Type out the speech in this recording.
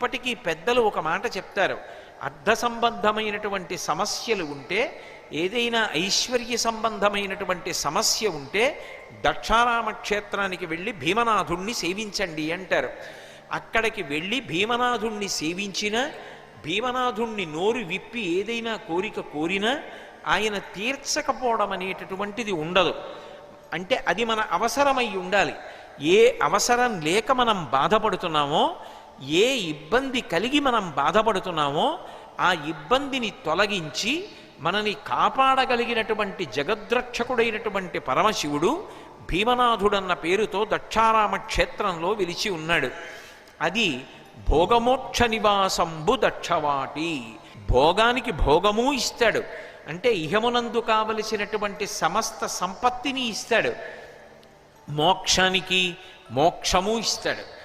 ఇప్పటికీ పెద్దలు ఒక మాట చెప్తారు. అర్ధ సంబంధమైనటువంటి సమస్యలు ఉంటే ఏదైనా ఐశ్వర్య సంబంధమైనటువంటి సమస్య ఉంటే దక్షారామ క్షేత్రానికి వెళ్ళి భీమనాథుణ్ణి సేవించండి అంటారు. అక్కడికి వెళ్ళి భీమనాథుణ్ణి సేవించిన భీమనాథుణ్ణి నోరు విప్పి ఏదైనా కోరిక కోరినా ఆయన తీర్చకపోవడం అనేటటువంటిది ఉండదు. అంటే అది మన అవసరమై ఉండాలి. ఏ అవసరం లేక మనం బాధపడుతున్నామో ఏ ఇబ్బంది కలిగి మనం బాధపడుతున్నామో ఆ ఇబ్బందిని తొలగించి మనని కాపాడగలిగినటువంటి జగద్రక్షకుడైనటువంటి పరమశివుడు భీమనాథుడన్న పేరుతో దక్షారామ క్షేత్రంలో విలిచి ఉన్నాడు. అది భోగమోక్ష నివాసంబు దక్షవాటి. భోగానికి భోగము ఇస్తాడు. అంటే ఇహమునందు కావలసినటువంటి సమస్త సంపత్తిని ఇస్తాడు. మోక్షానికి మోక్షము ఇస్తాడు.